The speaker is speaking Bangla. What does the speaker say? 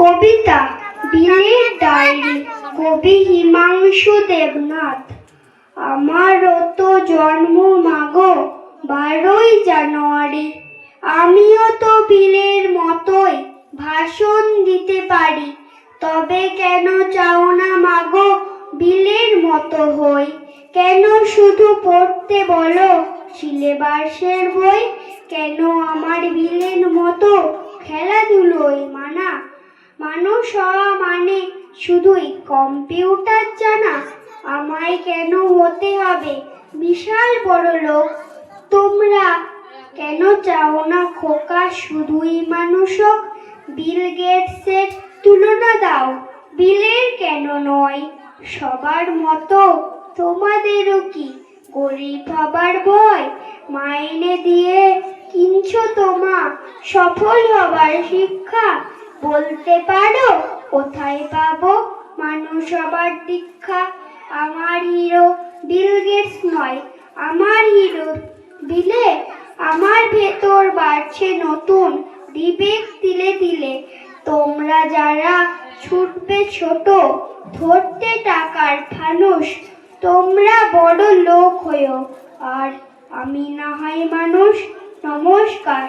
কবিতা বিলের ডায়েরি, কবি হিমাংশু দেবনাথ। আমারও তো জন্ম মাগো বারোই জানুয়ারি। আমিও তো বিলের মতোই ভাষণ দিতে পারি। তবে কেন চাও না মাগো বিলের মতো হই? কেন শুধু পড়তে বলো সিলেবাসের বই? কেন আমার বিলের মতো খেলাধুলোয় মানা? মানুষ মানে শুধুই কম্পিউটার জানা। আমায় কেন হতে হবে? বিশাল বড় লোক। তোমরা কেন চাও না খোকা? শুধুই মানুষ হোক। বিল গেটসের তুলনা দাও। বিলের কেন নয়? সবার মতো তোমাদেরও কি গরিব হবার ভয়? মাইনে দিয়ে কিনছো তোমা? সফল হবার শিক্ষা? বলতে পারো? কোথায় পাবো? মানুষ হবার দীক্ষা। আমার হিরো বিল গেটস নয়, আমার হিরো বিলে আমার ভেতর বাড়ছে নতুন বিবেক দিলে দিলে তোমরা যারা ছুটবে ছোট, ধরতে টাকার ফানুষ তোমরা বড় লোক হয়েও। আর আমি না হয় মানুষ, নমস্কার।